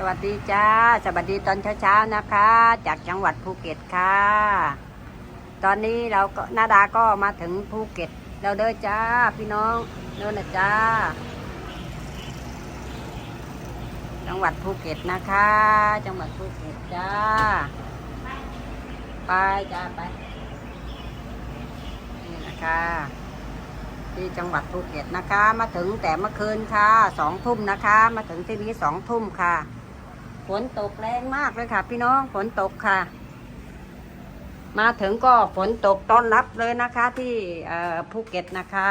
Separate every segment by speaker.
Speaker 1: สวัสดีจ้า สวัสดีตอนเช้าๆนะคะ จากจังหวัดภูเก็ตค่ะ ตอนนี้เราก็นาดาก็มาถึงภูเก็ต เราเด้อจ้า พี่น้องเด้อนะจ้า จังหวัดภูเก็ตนะคะ จังหวัดภูเก็ตจ้า ไปจ้าไป นี่นะคะที่จังหวัดภูเก็ตนะคะ มาถึงแต่เมื่อคืนค่ะสองทุ่มนะคะ มาถึงที่นี้สองทุ่มค่ะ ฝนตกแรงมากเลยค่ะ พี่น้องฝนตกค่ะ มาถึงก็ฝนตกต้อนรับเลยนะคะ ที่ภูเก็ตนะคะ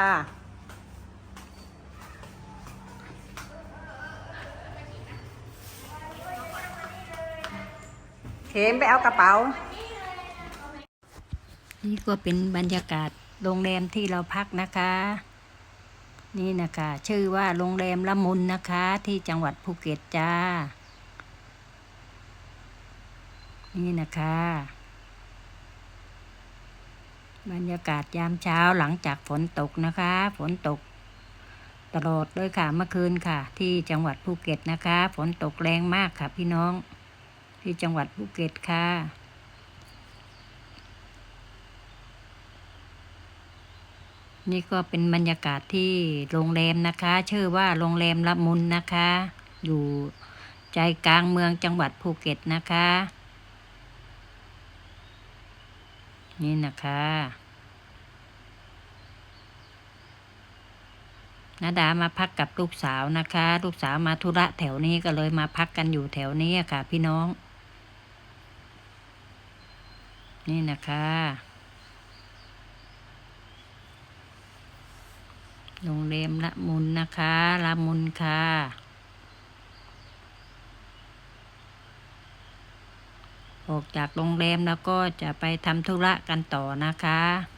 Speaker 1: เข็มไปเอากระเป๋า นี่ก็เป็นบรรยากาศโรงแรมที่เราพักนะคะ นี่นะคะ ชื่อว่าโรงแรมละมุนนะคะ ที่จังหวัดภูเก็ตจ้า นี่นะคะ บรรยากาศยามเช้าหลังจากฝนตกนะคะ ฝนตกตลอดเลยค่ะเมื่อคืนค่ะ ที่จังหวัดภูเก็ตนะคะ ฝนตกแรงมากค่ะ พี่น้อง ที่จังหวัดภูเก็ตค่ะนี่ก็เป็นบรรยากาศที่โรงแรมนะคะ ชื่อว่าโรงแรมละมุนนะคะ อยู่ใจกลางเมืองจังหวัดภูเก็ตนะคะ นี่นะคะนาดามาพักกับลูกสาวนะคะ ลูกสาวมาธุระแถวนี้ก็เลยมาพักกันอยู่แถวนี้ค่ะ พี่น้อง นี่นะคะโรงแรมละมุนนะคะละมุนค่ะ ออกจากโรงแรมแล้วก็จะไปทำธุระกันต่อนะคะ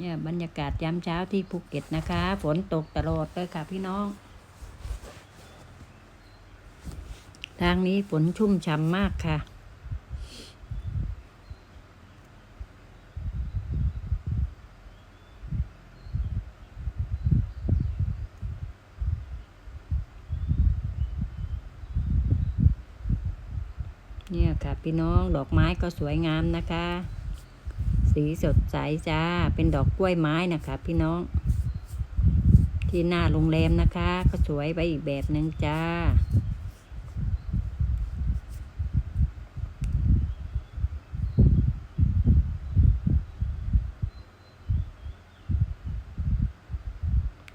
Speaker 1: เนี่ยบรรยากาศยามเช้าที่ภูเก็ตนะคะ ฝนตกตลอดเลยค่ะพี่น้อง ทางนี้ฝนชุ่มฉ่ำมากค่ะ เนี่ยค่ะพี่น้องดอกไม้ก็สวยงามนะคะ สีสดใสจ้า เป็นดอกกล้วยไม้นะคะ พี่น้อง ที่หน้าโรงแรมนะคะ ก็สวยไปอีกแบบหนึ่งจ้า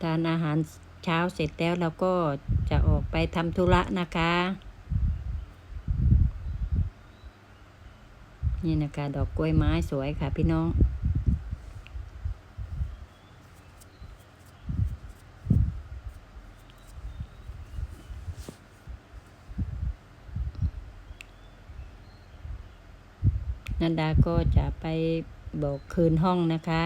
Speaker 1: ทานอาหารเช้าเสร็จแล้วเราก็จะออกไปทำธุระนะคะ นี่นะคะ ดอกกล้วยไม้สวยค่ะพี่น้องนันดาก็จะไปบอกคืนห้องนะคะ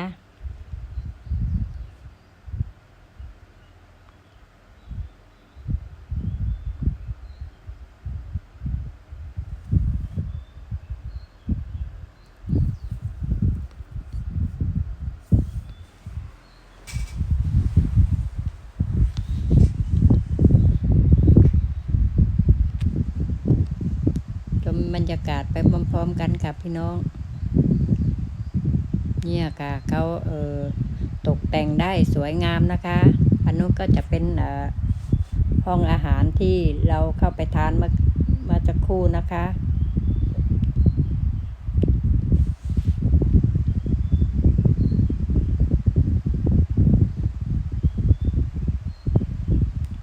Speaker 1: รรยากาศไปพร้อมๆกันค่ะพี่น้อง เนี่ยค่ะเขาเออตกแต่งได้สวยงามนะคะ อันนู้นก็จะเป็นห้องอาหารที่เราเข้าไปทานมื่อเมาจะคู่นะคะ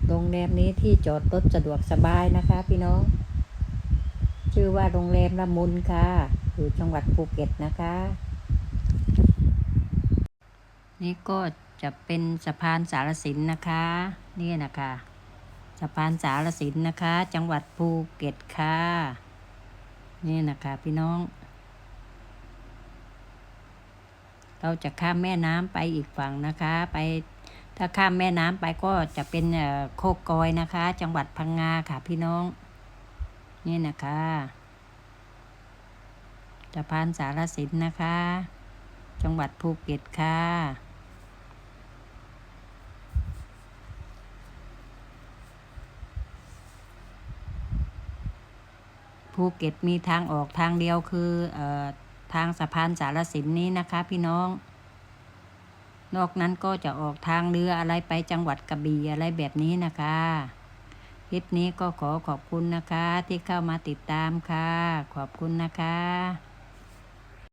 Speaker 1: โรงแรมนี้ที่จอดรถสะดวกสบายนะคะพี่น้อง ชื่อว่าโรงแรมละมุนค่ะ อยู่จังหวัดภูเก็ตนะคะ นี่ก็จะเป็นสะพานสารสินนะคะนี่นะคะสะพานสารสินนะคะ จังหวัดภูเก็ตค่ะนี่นะคะพี่น้อง เราจะข้ามแม่น้ำไปอีกฝั่งนะคะ ไปถ้าข้ามแม่น้ำไปก็จะเป็นโคกกอยนะคะ จังหวัดพังงาค่ะพี่น้อง นี่นะคะสะพานสารสินนะคะ จังหวัดภูเก็ตค่ะภูเก็ตมีทางออกทางเดียวคือออทางสะพานสารสินนี้นะคะพี่น้อง นอกนั้นก็จะออกทางเรืออะไรไปจังหวัดกระบี่อะไรแบบนี้นะคะ ลิปนี้ก็ขอขอบคุณนะคะที่เข้ามาติดตามค่ะ ขอบคุณนะคะ